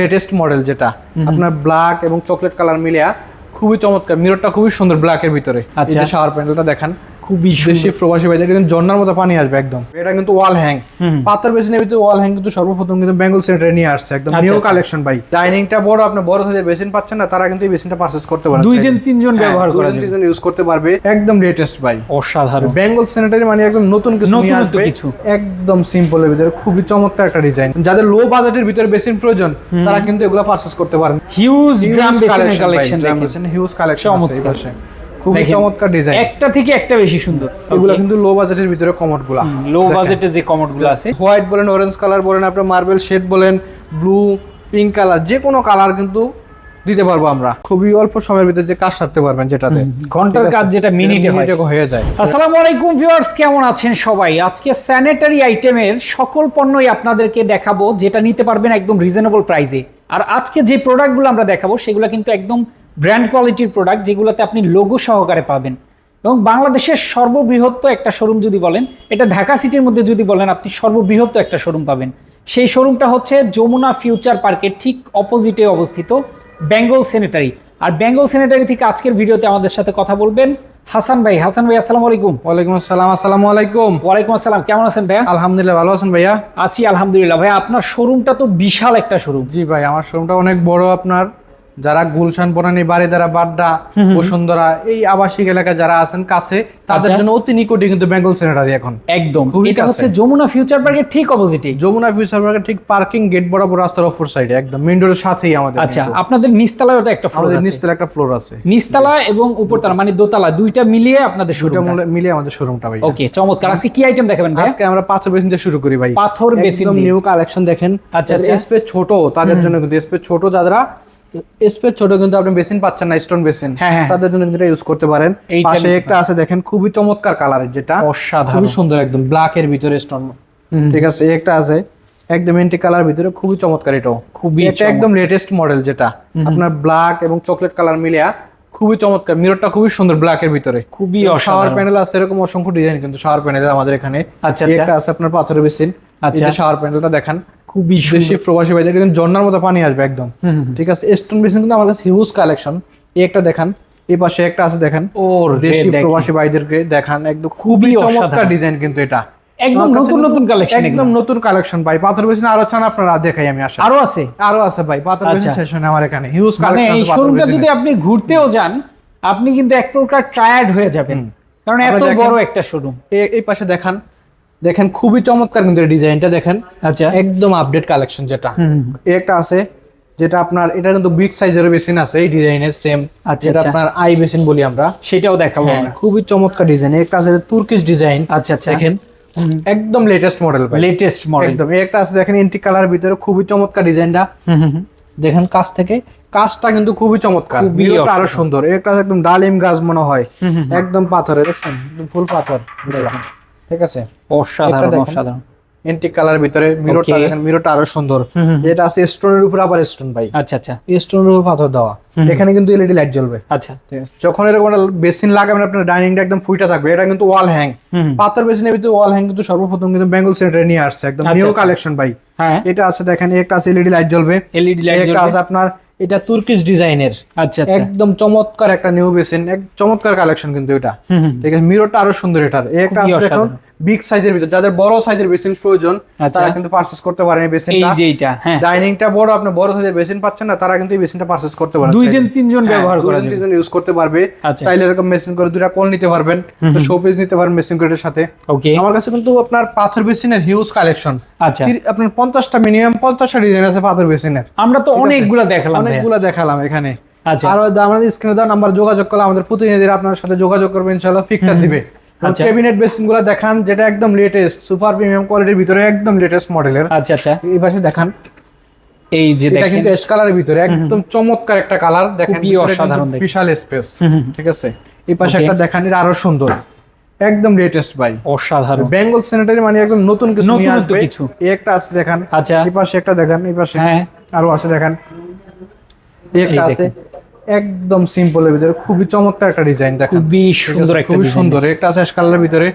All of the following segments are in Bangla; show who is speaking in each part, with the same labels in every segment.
Speaker 1: লেটেস্ট মডেল যেটা আপনার ব্ল্যাক এবং চকলেট কালার মিলিয়া খুবই চমৎকার মিররটা খুবই সুন্দর ব্ল্যাকের ভিতরে।
Speaker 2: আচ্ছা।
Speaker 1: শাওয়ার প্যানেলটা দেখান।
Speaker 2: খুবই
Speaker 1: দেশি প্রবাসী এটা কিন্তু ঝর্ণার মতো পানি আসবে একদম। এটা কিন্তু ওয়াল হ্যাং পাথর বেসিনের ভিতরে ওয়াল হ্যাং কিন্তু সর্বপ্রথম কিন্তু বেঙ্গল সেন্টারে নিয়ে আসছে একদম। নিউ। কালেকশন ভাই। ডাইনিংটা বড় আপনি বড় সাইজের বেসিন পাচ্ছেন না তারা কিন্তু এই বেসিনটা পারচেজ করতে পারবে।
Speaker 2: দুই দিন তিনজন ব্যবহার করা
Speaker 1: তিনজন ইউজ করতে পারবে। একদম লেটেস্ট ভাই।
Speaker 2: অসাধারণ।
Speaker 1: বেঙ্গল স্যানিটারি মানে একদম নতুন কিছু নিয়ে আসবে।
Speaker 2: কিছু।
Speaker 1: একদম সিম্পলের ভিতরে খুবই চমৎকার একটা ডিজাইন যাদের লো বাজেটের ভিতরে বেসিন প্রয়োজন তারা কিন্তু এগুলো পারচেজ করতে পারেন
Speaker 2: হিউজ ড্রাম বেসিনের কালেকশন
Speaker 1: হিউজ কালেকশন
Speaker 2: চমৎকার।
Speaker 1: এই পাশে। খুবই চমৎকার ডিজাইন
Speaker 2: একটা থেকে একটা বেশি সুন্দর।
Speaker 1: এগুলো কিন্তু লো বাজেটের ভিতরে কমোডগুলা
Speaker 2: লো বাজেটে যে কমোডগুলো আছে।
Speaker 1: হোয়াইট বলেন অরেঞ্জ কালার বলেন আপনার মার্বেল শেড বলেন ব্লু পিঙ্ক কালার যে কোনো কালার কিন্তু দিতে পারব আমরা। খুবই অল্প সময়ের ভিতরে যে কাজ সারতে পারবেন যেটাতে।
Speaker 2: ঘণ্টার কাজ যেটা মিনিটে হয়ে।
Speaker 1: যায়।
Speaker 2: আসসালামু আলাইকুম ভিউয়ার্স কেমন আছেন সবাই? আজকে স্যানিটারি আইটেমের সকল পণ্যই আপনাদেরকে দেখাবো যেটা নিতে পারবেন একদম রিজনেবল প্রাইসে আর আজকে যে প্রোডাক্টগুলো আমরা দেখাবো সেগুলো কিন্তু একদম ব্র্যান্ড কোয়ালিটির প্রোডাক্ট যেগুলোতে আপনি লোগো সহকারে পাবেন। এবং বাংলাদেশের সর্ববৃহৎ একটা শোরুম যদি বলেন এটা ঢাকা সিটির মধ্যে যদি বলেন আপনি সর্ববৃহৎ একটা শোরুম পাবেন। সেই শোরুমটা হচ্ছে যমুনা ফিউচার পার্কের ঠিক অপোজিটে অবস্থিত বেঙ্গল স্যানিটারি আর বেঙ্গল স্যানিটারি থেকে আজকের ভিডিওতে আমাদের সাথে কথা বলবেন হাসান ভাই। হাসান ভাই আসসালামু আলাইকুম।
Speaker 1: ওয়ালাইকুম আসসালাম আসসালামু আলাইকুম।
Speaker 2: ওয়ালাইকুম আসসালাম কেমন আছেন ভাইয়া?
Speaker 1: আলহামদুলিল্লাহ ভালো আছেন ভাইয়া?
Speaker 2: আছি আলহামদুলিল্লাহ। ভাইয়া আপনার শোরুমটা তো বিশাল একটা শোরুম
Speaker 1: জি ভাই আমার শোরুমটা অনেক বড় আপনার। যারা গুলশান বনানী বাড়িদারা বাড্ডা বসুন্ধরা এই আবাসিক এলাকা যারা আছেন কাছে তাদের
Speaker 2: আচ্ছা।
Speaker 1: জন্য অতি নিকটে কিন্তু বেঙ্গল সেনেটারি এখন।
Speaker 2: একদম। এটা হচ্ছে যমুনা ফিউচার পার্কের ঠিক অপোজিটে
Speaker 1: যমুনা ফিউচার পার্কের ঠিক পার্কিং গেট বরাবর রাস্তার অপর সাইডে একদম। মেইন রোডের সাথেই আমাদের
Speaker 2: আচ্ছা আপনাদের নিচতলায় ওটা একটা ফ্লোর আছে।
Speaker 1: নিচতলা একটা ফ্লোর আছে।
Speaker 2: নিচতলা এবং উপরতলা মানে দোতলা দুইটা মিলিয়ে আপনাদের শোরুম
Speaker 1: মিলে- মিলিয়ে আমাদের শোরুমটা ভাই।
Speaker 2: ওকে চমৎকার। আজকে কি আইটেম দেখাবেন ভাই?
Speaker 1: আজকে আমরা পাথর বেসিন দিয়ে শুরু করি ভাই।
Speaker 2: পাথর বেসিন
Speaker 1: একদম নিউ কালেকশন দেখেন।
Speaker 2: আচ্ছা, আচ্ছা।
Speaker 1: স্পেস ছোট তাদের জন্য কিন্তু স্পেস ছোট। যারা স্পেস ছোট কিন্তু আপনি বেসিন পাচ্ছেন না স্টোন বেসিন।
Speaker 2: হ্যাঁ, হ্যাঁ।
Speaker 1: তাদের জন্য কিন্তু এটা ইউজ করতে পারেন। পাশে একটা আছে দেখেন খুবই চমৎকার কালারের যেটা।
Speaker 2: অসাধারণ।
Speaker 1: খুবই সুন্দর একদম ব্ল্যাক এর ভিতরে স্টোন ঠিক আছে এই একটা আছে একদম এন্টি কালার ভিতরে খুবই চমৎকার এটাও।
Speaker 2: খুবই
Speaker 1: এটা একদম লেটেস্ট মডেল যেটা। আপনার ব্ল্যাক এবং চকলেট কালার মিলিয়া খুবই চমৎকার মিররটা খুবই সুন্দর ব্ল্যাক এর ভিতরে।
Speaker 2: খুবই
Speaker 1: শাওয়ার
Speaker 2: অসাধারণ।
Speaker 1: প্যানেল আছে এরকম অসংখ্য ডিজাইন কিন্তু শাওয়ার প্যানেল আমাদের এখানে।
Speaker 2: আচ্ছা, আচ্ছা।
Speaker 1: একটা আছে আপনার পাথরের বেসিন।
Speaker 2: আচ্ছা।
Speaker 1: শাওয়ার প্যানেলটা দেখান
Speaker 2: খুবই
Speaker 1: দেশি প্রবাসী কিন্তু ঝর্ণার মতো পানি আসবে একদম। ঠিক আছে স্টোন বেসিন কিন্তু আমার কাছে হিউজ কালেকশন এই একটা দেখান এই পাশে একটা আছে দেখেন।
Speaker 2: ওর
Speaker 1: দেশি প্রবাসী ভাইদেরকে দেখান একদম খুবই চমৎকার ডিজাইন কিন্তু এটা।
Speaker 2: একদম নতুন নতুন কালেকশন
Speaker 1: একদম নতুন কালেকশন ভাই পাথর বেসিন আরও চান আপনারা দেখাই আমি
Speaker 2: আরও আছে?
Speaker 1: আরও আছে ভাই পাথর বেসিন
Speaker 2: আচ্ছা।
Speaker 1: সেশনে আমার এখানে হিউজ
Speaker 2: মানে
Speaker 1: কালেকশন
Speaker 2: এই শোরুমটা যদি আপনি ঘুরতেও যান আপনি কিন্তু এক প্রকার টায়ার্ড হয়ে যাবেন। কারণ এত বড় একটা শোরুম
Speaker 1: এই পাশে দেখান দেখেন খুবই চমৎকার কিন্তু ডিজাইনটা দেখেন।
Speaker 2: আচ্ছা।
Speaker 1: একদম আপডেট কালেকশন যেটা। একটা আছে যেটা আপনার এটা কিন্তু বিগ সাইজের বেসিন আছে এই ডিজাইনের সেম
Speaker 2: আচ্ছা,
Speaker 1: যেটা
Speaker 2: আচ্ছা।
Speaker 1: আপনার আই বেসিন বলি আমরা।
Speaker 2: সেটাও দেখাবো
Speaker 1: হ্যাঁ,
Speaker 2: আমরা।
Speaker 1: খুবই চমৎকার ডিজাইন একটা আছে তুর্কিশ ডিজাইন
Speaker 2: আচ্ছা আচ্ছা।
Speaker 1: দেখেন একদম লেটেস্ট মডেল ভাই।
Speaker 2: লেটেস্ট মডেল
Speaker 1: একদম। একটা আছে দেখেন এন্টি কালার ভিতরে খুবই চমৎকার ডিজাইনটা দেখেন কাছ থেকে কাজটা কিন্তু খুবই চমৎকার।
Speaker 2: আরও
Speaker 1: সুন্দর। একটা একদম ডালিম গাছ মনে হয়। একদম পাথরে দেখছেন? ফুল পাথর। ঠিক আছে?
Speaker 2: অসাধারণ অসাধারণ।
Speaker 1: এন্টিক কালার ভিতরে মিররটা দেখেন মিররটা আরও সুন্দর। এটা আছে স্টোনের উপরে আবার স্টোন ভাই।
Speaker 2: আচ্ছা আচ্ছা।
Speaker 1: স্টোনের উপরে পাথর দেওয়া। এখানে কিন্তু এলইডি লাইট জ্বলবে।
Speaker 2: আচ্ছা।
Speaker 1: যখন এরকম একটা বেসিন লাগাবেন আপনার ডাইনিংটা একদম ফুইটা থাকবে। এটা কিন্তু ওয়াল হ্যাং পাথর বেসিনের ভিতরে ওয়াল হ্যাং কিন্তু সর্বপ্রথম কিন্তু বেঙ্গল সেন্টারে নিয়ে আসছে। একদম
Speaker 2: আচ্ছা,
Speaker 1: নিউ
Speaker 2: আচ্ছা।
Speaker 1: কালেকশন ভাই।
Speaker 2: হ্যাঁ।
Speaker 1: এটা আছে দেখেন একটা আছে এলইডি লাইট জ্বলবে।
Speaker 2: এলইডি লাইট
Speaker 1: একটা আছে আপনার এটা তুর্কিশ ডিজাইনের
Speaker 2: আচ্ছা আচ্ছা
Speaker 1: একদম চমৎকার একটা নিউ বেসিন এক চমৎকার কালেকশন কিন্তু এটা। ঠিক আছে মিররটা আরও সুন্দর এটা এই একটা আছে। বিগ সাইজের ভিতর যাদের বড় সাইজের বেসিন প্রয়োজন
Speaker 2: আচ্ছা।
Speaker 1: তারা কিন্তু পারচেজ করতে পারেন এই
Speaker 2: এই
Speaker 1: বেসিনটা
Speaker 2: যে এইটা হ্যাঁ।
Speaker 1: ডাইনিংটা বড় আপনি বড় সাইজের বেসিন পাচ্ছেন না তারা কিন্তু এই বেসিনটা পারচেজ করতে পারেন
Speaker 2: দুই দিন তিনজন
Speaker 1: হ্যাঁ,
Speaker 2: ব্যবহার করা যাবে।
Speaker 1: দুজন ইউজ করতে পারবে।
Speaker 2: আচ্ছা।
Speaker 1: চাইলে এরকম মেশিন করে দুটা কল নিতে পারবেন। শোপিস নিতে পারবেন মেশিন গ্রেডের সাথে।
Speaker 2: ওকে
Speaker 1: আমার কাছে কিন্তু আপনার পাথর বেসিনের হিউজ কালেকশন
Speaker 2: আচ্ছা।
Speaker 1: আপনার পঞ্চাশটা মিনিমাম পঞ্চাশটা ডিজাইন আছে পাথর বেসিনের।
Speaker 2: আমরা তো অনেকগুলা দেখালাম।
Speaker 1: অনেকগুলো দেখালাম এখানে।
Speaker 2: আচ্ছা।
Speaker 1: আর আমাদের স্ক্রিনে দেওয়া নাম্বার যোগাযোগ করলে আমাদের প্রতিনিধিরা আপনার সাথে যোগাযোগ করবে ইনশাআল্লাহ ফিক্সার দিবে।
Speaker 2: আচ্ছা।
Speaker 1: ক্যাবিনেট বেসিনগুলো দেখান যেটা একদম লেটেস্ট সুপার প্রিমিয়াম কোয়ালিটির ভিতরে একদম লেটেস্ট মডেলের
Speaker 2: আচ্ছা আচ্ছা।
Speaker 1: এই পাশে দেখান।
Speaker 2: এই যে
Speaker 1: এটা
Speaker 2: দেখেন।
Speaker 1: কিন্তু এস কালারের ভিতরে একদম চমৎকার একটা কালার দেখেন
Speaker 2: খুবই অসাধারণ
Speaker 1: বিশাল স্পেস। ঠিক আছে? এই পাশে একটা দেখান এটা আরও সুন্দর। একদম লেটেস্ট ভাই।
Speaker 2: অসাধারণ।
Speaker 1: বেঙ্গল স্যানিটারি মানে একদম নতুন কিছু আসবে।
Speaker 2: কিছু।
Speaker 1: এই একটা আছে দেখান।
Speaker 2: আচ্ছা।
Speaker 1: এই পাশে একটা দেখান এই পাশে
Speaker 2: হ্যাঁ।
Speaker 1: আরও আছে দেখান। এই একটা আছে। একদম সিম্পলের ভিতরে। খুবই চমৎকার একটা ডিজাইন দেখেন
Speaker 2: খুবই সুন্দর একটা
Speaker 1: খুবই সুন্দর। একটা আছে কালারের ভিতরে।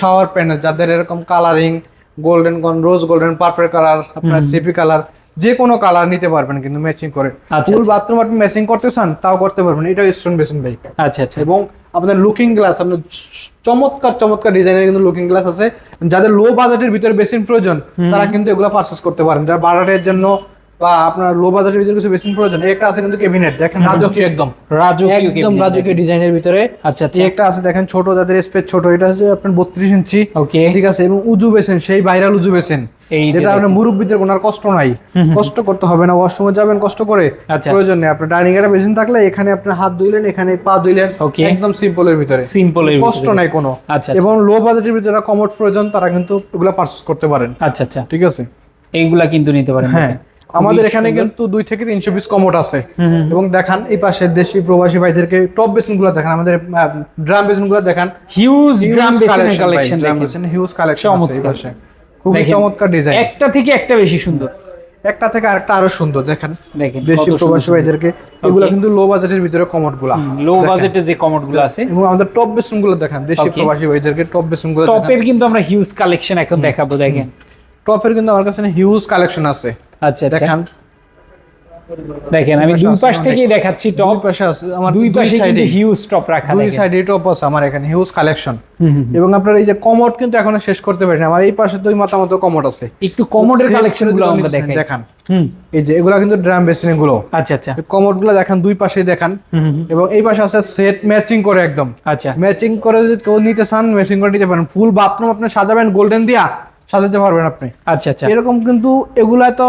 Speaker 1: শাওয়ার প্যানেল যাদের এরকম colouring golden rose golden purple colour আপনার সিপি কালার যে কোনো কালার নিতে পারবেন কিন্তু ম্যাচিং করে।
Speaker 2: আচ্ছা,
Speaker 1: ফুল
Speaker 2: আচ্ছা।
Speaker 1: বাথরুম আপনি ম্যাচিং করতে চান তাও করতে পারবেন। এটা স্টোন বেসিন ভাই।
Speaker 2: আচ্ছা আচ্ছা।
Speaker 1: এবং আপনার লুকিং গ্লাস আপনার চমৎকার চমৎকার ডিজাইনের কিন্তু লুকিং গ্লাস আছে। যাদের লো বাজেটের ভিতরে বেসিন প্রয়োজন তারা কিন্তু এগুলো পারচেস করতে পারেন। যারা বাজেটের জন্য বা আপনার লো বাজেটের ভিতরে কিছু বেসিন প্রয়োজন একটা আছে কিন্তু ক্যাবিনেট দেখেন। রাজকীয় একদম।
Speaker 2: রাজকীয়
Speaker 1: একদম রাজকীয় ডিজাইনের ভিতরে।
Speaker 2: আচ্ছা আচ্ছা।
Speaker 1: একটা আছে দেখেন ছোট যাদের স্পেস ছোট এটা হচ্ছে আপনার বত্রিশ ইঞ্চি।
Speaker 2: ওকে
Speaker 1: ঠিক আছে এবং উজু বেসেন সেই ভাইরাল উজু বেসেন যেটা আপনার মুরব্বীদের কোনো কষ্ট নাই। কষ্ট করতে হবে না ওয়াশরুমে যাবেন কষ্ট করে।
Speaker 2: আচ্ছা।
Speaker 1: প্রয়োজন নেই। আপনার ডাইনিং এর বেসিন থাকলে এখানে আপনি হাত ধুইলেন এখানে পা ধুইলেন. একদম সিম্পলের ভিতরে।
Speaker 2: সিম্পলের
Speaker 1: কষ্ট নাই কোনো।
Speaker 2: আচ্ছা,
Speaker 1: এবং লো বাজেটের ভিতরে কমোড প্রয়োজন তারা কিন্তু এগুলো পারচেস করতে পারেন।
Speaker 2: আচ্ছা আচ্ছা।
Speaker 1: ঠিক আছে?
Speaker 2: এইগুলা কিন্তু নিতে পারেন
Speaker 1: হ্যাঁ। আমাদের এখানে কিন্তু দুই থেকে তিনশো পিস কমোড আছে। এবং দেখান এই পাশে দেশি প্রবাসী ভাইদেরকে টপ বেসিনগুলো দেখান আমাদের ড্রাম বেসিনগুলো দেখান।
Speaker 2: Huge collection
Speaker 1: drum basin huge collection আছে এই
Speaker 2: চমৎকার।
Speaker 1: ডিজাইন
Speaker 2: একটা থেকে একটা বেশি সুন্দর।
Speaker 1: একটা থেকে আরেকটা আরও সুন্দর দেখেন।
Speaker 2: দেখেন
Speaker 1: দেশি প্রবাসী ভাইদেরকে এগুলো কিন্তু লো বাজেটের ভিতরে কমোডগুলা
Speaker 2: লো বাজেটে যে কমোডগুলো আছে।
Speaker 1: এবং আমাদের টপ বেসিনগুলো দেখান দেশি প্রবাসী ভাইদেরকে টপ বেসিনগুলো
Speaker 2: টপের কিন্তু আমরা হিউজ কালেকশন এখন দেখাবো দেখেন।
Speaker 1: টপের কিন্তু আমার কাছে হিউজ কালেকশন আছে।
Speaker 2: আচ্ছা আচ্ছা।
Speaker 1: দেখান।
Speaker 2: দেখেন আমি দুই পাশ থেকেই দেখাচ্ছি টপ
Speaker 1: পাশে আছে আমার
Speaker 2: দুই পাশে কিন্তু হিউজ টপ রাখা
Speaker 1: দুই সাইডে টপ আছে আমার এখানে হিউজ কালেকশন। এবং আপনার এই যে কমোড কিন্তু এখনও শেষ করতে পারিনি। আমার এই পাশে দুই মাথা মতো কমোড আছে।
Speaker 2: একটু কমোডের
Speaker 1: কালেকশনগুলো
Speaker 2: আমরা দেখাই।
Speaker 1: দেখান।
Speaker 2: হুম।
Speaker 1: এই যে এগুলা কিন্তু ড্রাম বেসিনগুলো।
Speaker 2: আচ্ছা আচ্ছা।
Speaker 1: কমোডগুলো দেখান দুই পাশে দেখান। এবং এই পাশে আছে সেট ম্যাচিং করে একদম।
Speaker 2: আচ্ছা।
Speaker 1: ম্যাচিং করে যদি কেউ নিতে চান ম্যাচিং করে নিতে পারেন। ফুল বাথরুম আপনি সাজাবেন গোল্ডেন দিয়া। সাজাতে পারবেন আপনি।
Speaker 2: আচ্ছা আচ্ছা।
Speaker 1: এরকম কিন্তু এগুলা তো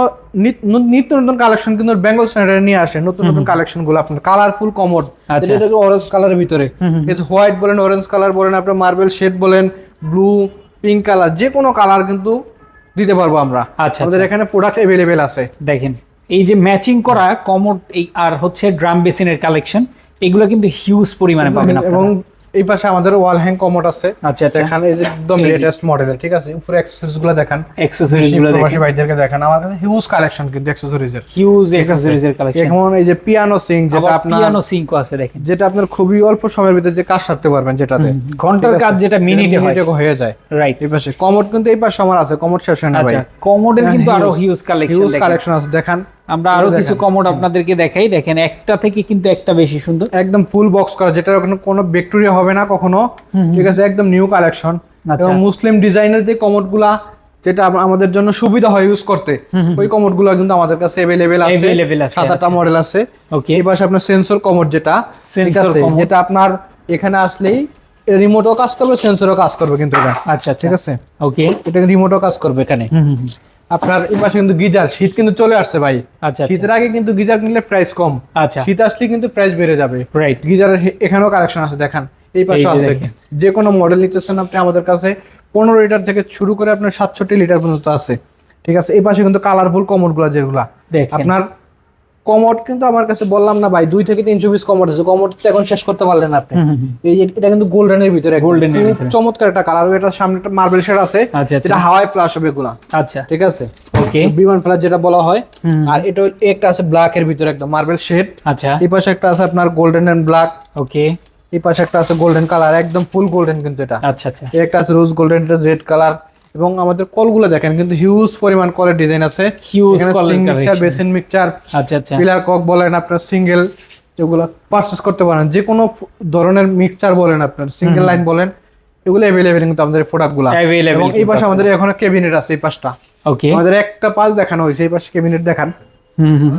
Speaker 1: নিত্য নতুন কালেকশন কিন্তু বেঙ্গল স্ট্যান্ডার্ডে নিয়ে আসে। নতুন নতুন কালেকশনগুলো আপনার কালারফুল কমোড।
Speaker 2: আচ্ছা।
Speaker 1: এটা অরেঞ্জ কালারের ভিতরে। হোয়াইট বলেন অরেঞ্জ কালার বলেন আপনার মার্বেল শেড বলেন ব্লু পিঙ্ক কালার যে কোনো কালার কিন্তু দিতে পারব আমরা।
Speaker 2: আচ্ছা,
Speaker 1: আমাদের এখানে প্রোডাক্ট অ্যাভেলেবেল আছে।
Speaker 2: দেখেন এই যে ম্যাচিং করা কমোড এই আর হচ্ছে ড্রাম বেসিনের কালেকশন এগুলো কিন্তু হিউজ পরিমাণে পাবেন
Speaker 1: এবং এই পাশে আমাদের ওয়াল হ্যাং কমোড আছে।
Speaker 2: আচ্ছা আচ্ছা।
Speaker 1: দেখান এই যে একদম লেটেস্ট মডেলের ঠিক আছে? উপরে অ্যাক্সেসরিজগুলো দেখান।
Speaker 2: অ্যাক্সেসরিজগুলো
Speaker 1: প্রবাসী
Speaker 2: দেখেন।
Speaker 1: ভাইদেরকে দেখান। আমাদের হিউজ কালেকশন কিন্তু অ্যাক্সেসরিজ এর।
Speaker 2: হিউজ অ্যাক্সেসরিজ এর কালেকশন
Speaker 1: এখন এই যে পিয়ানো সিং যেটা আপনার
Speaker 2: পিয়ানো সিঙ্কও আছে দেখেন।
Speaker 1: যেটা আপনার খুবই অল্প সময়ের ভিতরে যে কাজ সারতে পারবেন যেটাতে। ঘণ্টার
Speaker 2: কাজ যেটা মিনিটে হয়।
Speaker 1: হয়ে যায়।
Speaker 2: রাইট
Speaker 1: এই পাশে কমোড কিন্তু এই পাশে আমার আছে। কমোড শেষ হয় না ভাই।
Speaker 2: আচ্ছা কমোডের কিন্তু আরও হিউজ কালেকশন
Speaker 1: হিউজ কালেকশন আছে। দেখান।
Speaker 2: আমরা
Speaker 1: আরও
Speaker 2: কিছু। কমোড আপনাদেরকে দেখাই। দেখেন একটা থেকে কিন্তু একটা বেশি সুন্দর।
Speaker 1: একদম ফুল বক্স করা যেটা কোনো কোনো ব্যাকটেরিয়া হবে না কখনো। ঠিক আছে একদম নিউ কালেকশন
Speaker 2: আচ্ছা।
Speaker 1: এবং মুসলিম ডিজাইনের যে কমোডগুলা যেটা আমাদের জন্য সুবিধা হয় ইউজ করতে ওই কমোডগুলো কিন্তু আমাদের কাছে অ্যাভেলেবেল আছে।
Speaker 2: Available আছে,
Speaker 1: সাত আটটা
Speaker 2: আচ্ছা।
Speaker 1: মডেল আছে।
Speaker 2: ওকে
Speaker 1: পাশে আপনার সেন্সর কমোড যেটা। ঠিক আছে যেটা আপনার এখানে আসলেই রিমোটও কাজ করবে সেন্সরও কাজ করবে কিন্তু এটা।
Speaker 2: আচ্ছা আচ্ছা।
Speaker 1: ঠিক আছে?
Speaker 2: ওকে
Speaker 1: এটা রিমোটও কাজ করবে এখানে। আপনার এই মাসে কিন্তু গিজার শীত কিন্তু চলে আসছে ভাই।
Speaker 2: আচ্ছা
Speaker 1: শীতের আগে কিন্তু গিজার কিনলে প্রাইস কম।
Speaker 2: আচ্ছা।
Speaker 1: শীত আসলে কিন্তু প্রাইস বেড়ে যাবে।
Speaker 2: রাইট
Speaker 1: গিজারের এখানেও কালেকশন আছে দেখেন। এই পাশে আছে। যে কোনো মডেল নিতেছেন আপনি আমাদের কাছে পনেরো লিটার থেকে শুরু করে আপনার সাতষট্টি লিটার পর্যন্ত আছে। ঠিক আছে? এই পাশে কিন্তু কালারফুল কমোডগুলা যেগুলা।
Speaker 2: দেখেন।
Speaker 1: আপনার কমোড কিন্তু আমার কাছে বললাম না ভাই দুই থেকে তিনশো পিস কমোড আছে। কমোড তো এখন শেষ করতে পারলেন আপনি। এই যে এটা কিন্তু গোল্ডেনের ভিতরে
Speaker 2: গোল্ডেন
Speaker 1: চমৎকার একটা কালার এটার সামনে একটা মার্বেল শেড আছে।
Speaker 2: আচ্ছা আচ্ছা।
Speaker 1: হাওয়াই ফ্লাশ হবে এগুলা।
Speaker 2: আচ্ছা।
Speaker 1: ঠিক আছে?
Speaker 2: ওকে
Speaker 1: বিমান ফ্লাশ যেটা বলা হয়। আর এটা একটা আছে ব্ল্যাক এর ভিতরে একদম মার্বেল শেড
Speaker 2: আচ্ছা।
Speaker 1: এই পাশে একটা আছে আপনার গোল্ডেন এন্ড ব্ল্যাক
Speaker 2: ওকে
Speaker 1: এই পাশে একটা আছে গোল্ডেন কালার একদম ফুল গোল্ডেন কিন্তু এটা।
Speaker 2: আচ্ছা আচ্ছা।
Speaker 1: একটা আছে রোজ গোল্ডেন রেড কালার এবং আমাদের কলগুলো দেখেন কিন্তু হিউজ পরিমাণ কলের ডিজাইন আছে। মিক্সচার বেসিন মিক্সচার
Speaker 2: আচ্ছা আচ্ছা।
Speaker 1: পিলার কক বলেন আপনার সিঙ্গেল যেগুলো পারচেস করতে পারেন যে কোনো ধরনের মিক্সচার বলেন আপনার সিঙ্গেল লাইন বলেন এগুলো অ্যাভেলেবেল কিন্তু আমাদের প্রোডাক্টগুলা।
Speaker 2: Available
Speaker 1: এবং এই পাশে আমাদের এখন ক্যাবিনেট আছে এই পাশটা।
Speaker 2: ওকে
Speaker 1: আমাদের একটা পাশ দেখানো হয়েছে এই পাশে ক্যাবিনেট দেখান।
Speaker 2: হুম হুম।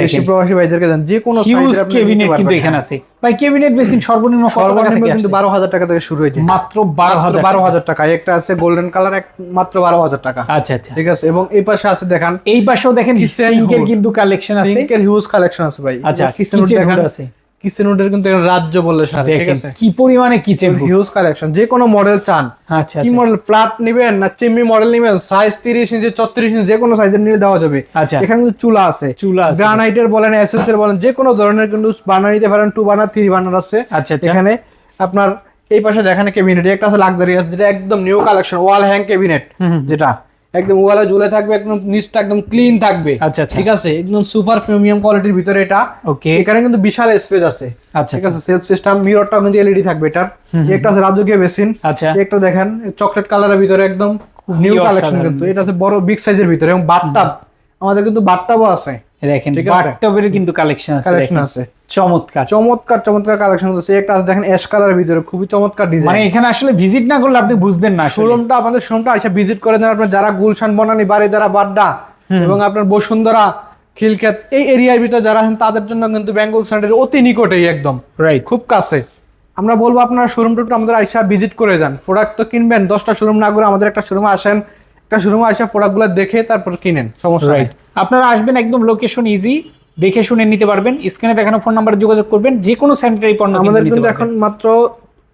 Speaker 1: দেশি প্রবাসী ভাইদেরকে জান যে কোনো
Speaker 2: হিউজ ক্যাবিনেট কিন্তু এখানে আছে। ভাই ক্যাবিনেট বেসিন সর্বনিম্ন কত টাকা থেকে
Speaker 1: কিন্তু
Speaker 2: আসছে?
Speaker 1: বারো হাজার টাকা থেকে শুরু হয়েছে।
Speaker 2: মাত্র বারো হাজার
Speaker 1: বারো
Speaker 2: টাকা।
Speaker 1: হাজার টাকা। একটা আছে গোল্ডেন কালার এক মাত্র বারো হাজার টাকা।
Speaker 2: আচ্ছা আচ্ছা।
Speaker 1: ঠিক আছে? এবং এই পাশে আছে দেখেন
Speaker 2: এই পাশেও দেখেন সিঙ্কের কিন্তু কালেকশন আছে।
Speaker 1: সিঙ্কের হিউজ কালেকশন আছে ভাই।
Speaker 2: আচ্ছা
Speaker 1: কিচেন
Speaker 2: আছে।
Speaker 1: কিচেন উডের কিন্তু রাজ্য বললে সাথে ঠিক আছে?
Speaker 2: কি পরিমাণে কিচেন
Speaker 1: হিউজ কালেকশন যে কোনো মডেল চান
Speaker 2: আচ্ছা
Speaker 1: কি
Speaker 2: আচ্ছা।
Speaker 1: মডেল ফ্ল্যাট নিবেন না চিমনি মডেল নিবেন সাইজ তিরিশ ইঞ্চি ছত্রিশ ইঞ্চি যে কোনো সাইজের নিলে দেওয়া যাবে।
Speaker 2: আচ্ছা।
Speaker 1: এখানে কিন্তু চুলা আছে।
Speaker 2: চুলা আছে।
Speaker 1: গ্রানাইটের বলেন এসএস এর বলেন যে কোনো ধরনের কিন্তু বানার নিতে পারেন টু বানার থ্রি বানার আছে।
Speaker 2: আচ্ছা আচ্ছা।
Speaker 1: এখানে আপনার এই পাশে দেখেন ক্যাবিনেট একটা আছে লাক্সারি আছে যেটা একদম নিউ কালেকশন ওয়াল হ্যাং
Speaker 2: হুম।
Speaker 1: যেটা। একদম ওয়ালে ঝুলে থাকবে একদম নিচটা একদম ক্লিন থাকবে।
Speaker 2: আচ্ছা আচ্ছা।
Speaker 1: ঠিক আছে? একদম সুপার প্রিমিয়াম কোয়ালিটির ভিতরে এটা।
Speaker 2: ওকে
Speaker 1: এখানে কিন্তু বিশাল স্পেস আছে।
Speaker 2: আচ্ছা
Speaker 1: ঠিক আছে? সেলফ সিস্টেম মিররটাও কিন্তু এলইডি থাকবে এটার। একটা আছে রাজকীয় বেসিন
Speaker 2: আচ্ছা।
Speaker 1: একটা দেখেন চকলেট কালারের ভিতরে একদম নিউ কালেকশন কিন্তু। এটা হচ্ছে বড় বিগ সাইজের ভিতরে। এবং বাথটাব আমাদের কিন্তু বাট্টাবও আছে।
Speaker 2: দেখেন
Speaker 1: আছে।
Speaker 2: কিন্তু কালেকশন আছে
Speaker 1: কালেকশন আছে।
Speaker 2: চমৎকার।
Speaker 1: চমৎকার চমৎকার কালেকশন আছে একটা আছে দেখেন অ্যাশ কালারের ভিতরে খুবই চমৎকার ডিজাইন মানে
Speaker 2: এখানে আসলে ভিজিট না করলে আপনি বুঝবেন না
Speaker 1: শোরুমটা আমাদের শোরুমটা এসে ভিজিট করে দেন আপনার যারা গুলশান বনানী বাড়িদারা বাড্ডা এবং আপনার বসুন্ধরা খিলক্ষেত এই এরিয়ার ভিতরে যারা আছেন তাদের জন্য কিন্তু বেঙ্গল সেন্টারের অতি নিকটেই একদম।
Speaker 2: রাইট
Speaker 1: খুব কাছে। আমরা বলব আপনার শোরুমটা একটু আমাদের আইসা ভিজিট করে যান। প্রোডাক্ট তো কিনবেন দশটা শোরুম না করে আমাদের একটা শোরুমে আসেন। একটা শোরুমে আসা প্রোডাক্টগুলো দেখে তারপর কিনেন সমস্যা
Speaker 2: রাইট আপনারা আসবেন একদম লোকেশন ইজি দেখে শুনে নিতে পারবেন। স্ক্রিনে দেখানো ফোন নাম্বারে যোগাযোগ করবেন। যে কোনো স্যানিটারি পণ্য
Speaker 1: আমাদের কিন্তু এখন মাত্র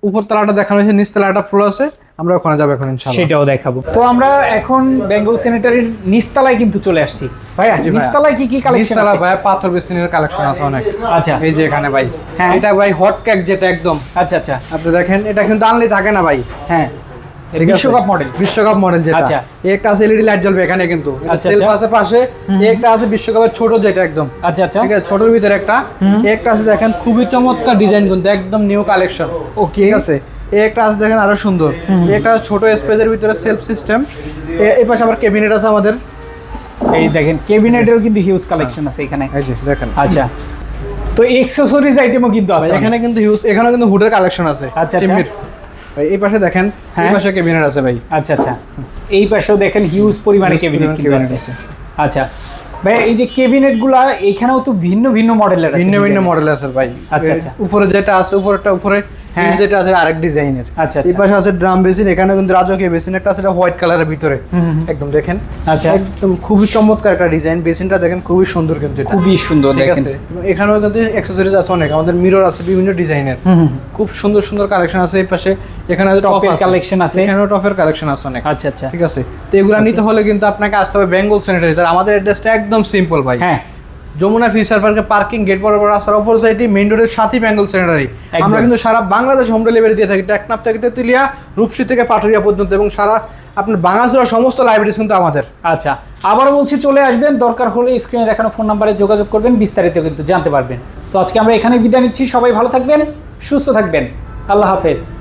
Speaker 1: উপর তলাটা দেখানো হয়েছে নিচ তলাটা ফুল আছে। আমরা ওখানে যাব এখন ইনশাআল্লাহ।
Speaker 2: সেটাও দেখাবো। তো আমরা এখন বেঙ্গল স্যানিটারির নিচতলায় কিন্তু চলে আসছি। ভাইয়া
Speaker 1: জি
Speaker 2: নিচতলায় কি কি কালেকশন
Speaker 1: নিচতলা ভাই পাথর বেসিনের কালেকশন আছে অনেক।
Speaker 2: আচ্ছা।
Speaker 1: এই যে এখানে ভাই।
Speaker 2: হ্যাঁ।
Speaker 1: এটা ভাই হট কেক যেটা একদম।
Speaker 2: আচ্ছা আচ্ছা।
Speaker 1: আপনি দেখেন এটা কিন্তু আনলি থাকে না ভাই।
Speaker 2: হ্যাঁ।
Speaker 1: আছে?
Speaker 2: বিশ্বকাপ মডেল
Speaker 1: বিশ্বকাপ মডেল যেটা।
Speaker 2: আচ্ছা।
Speaker 1: একটা আছে এলইডি লাইট জ্বলবে এখানে কিন্তু।
Speaker 2: আচ্ছা,
Speaker 1: সেলফ
Speaker 2: আচ্ছা।
Speaker 1: আছে পাশে একটা আছে বিশ্বকাপের ছোট যেটা একদম।
Speaker 2: আচ্ছা আচ্ছা।
Speaker 1: ঠিক আছে ছোটর ভিতরে একটা। একটা আছে দেখেন খুবই চমৎকার ডিজাইন কিন্তু একদম নিউ কালেকশন
Speaker 2: ওকে
Speaker 1: ঠিক আছে? একটা আছে দেখেন আরও সুন্দর। একটা ছোট স্পেসের ভিতরে সেলফ সিস্টেম এই পাশে আবার ক্যাবিনেট আছে আমাদের।
Speaker 2: এই দেখেন কেবিনেটেরও কিন্তু হিউজ কালেকশন আছে এখানে।
Speaker 1: এই যে দেখেন।
Speaker 2: আচ্ছা। তো এক্সেসরিজ আইটেমও কিন্তু আছে
Speaker 1: এখানে কিন্তু হিউজ এখানে কিন্তু হুডের কালেকশন আছে।
Speaker 2: আচ্ছা, আচ্ছা।
Speaker 1: এই পাশে দেখেন এই
Speaker 2: হ্যাঁ।
Speaker 1: পাশে ক্যাবিনেট আছে ভাই
Speaker 2: আচ্ছা আচ্ছা এই পাশেও দেখেন হিউজ পরিমাণে ক্যাবিনেট কিন্তু আছে। আচ্ছা ভাই এই যে ক্যাবিনেটগুলা এখানেও তো ভিন্ন ভিন্ন মডেলের আছে
Speaker 1: ভিন্ন ভিন্ন। মডেল আছে ভাই
Speaker 2: আচ্ছা, আচ্ছা।
Speaker 1: উপরে যেটা আছে উপরেরটা উপরে যেটা আছে আরেক ডিজাইনের।
Speaker 2: আচ্ছা,
Speaker 1: এই
Speaker 2: আচ্ছা।
Speaker 1: পাশে আছে ড্রাম বেসিন এখানে কিন্তু রাজকীয় বেসিন একটা আছে হোয়াইট কালারের ভিতরে।
Speaker 2: হুম, হুম।
Speaker 1: একদম দেখেন।
Speaker 2: আচ্ছা।
Speaker 1: একদম খুবই চমৎকার একটা ডিজাইন বেসিনটা দেখেন খুবই সুন্দর কিন্তু এটা।
Speaker 2: খুবই সুন্দর দেখেন।
Speaker 1: এখানেও কিন্তু অ্যাক্সেসরিজ আছে অনেক আমাদের মিরর আছে বিভিন্ন ডিজাইনের। খুব সুন্দর সুন্দর কালেকশন আছে এই পাশে। এখানে আছে
Speaker 2: টপের কালেকশন আছে।
Speaker 1: এখানেও টপের কালেকশন আছে অনেক।
Speaker 2: আচ্ছা আচ্ছা।
Speaker 1: ঠিক আছে? তো এগুলো নিতে হলে কিন্তু আপনাকে আসতে হবে বেঙ্গল স্যানিটারি আমাদের অ্যাড্রেসটা একদম সিম্পল ভাই।
Speaker 2: হ্যাঁ।
Speaker 1: যমুনা ফিশার পার্কে পার্কিং গেট বরাবর রাস্তার অপর সাইডে মেইন রোডের সাথেই বেঙ্গল
Speaker 2: একদম।
Speaker 1: আমরা কিন্তু সারা বাংলাদেশ হোম ডেলিভারি দিয়ে থাকি। টেকনাফ থেকে তেতুলিয়া রূপসী থেকে পাটুরিয়া পর্যন্ত এবং সারা আপনার বাংলাদেশের সমস্ত লাইব্রেরিজ কিন্তু আমাদের।
Speaker 2: আচ্ছা আবার বলছি চলে আসবেন। দরকার হলে স্ক্রিনে দেখানো ফোন নাম্বারে যোগাযোগ করবেন বিস্তারিত কিন্তু জানতে পারবেন। তো আজকে আমরা এখানে বিদায় নিচ্ছি। সবাই ভালো থাকবেন সুস্থ থাকবেন। আল্লাহ হাফেজ।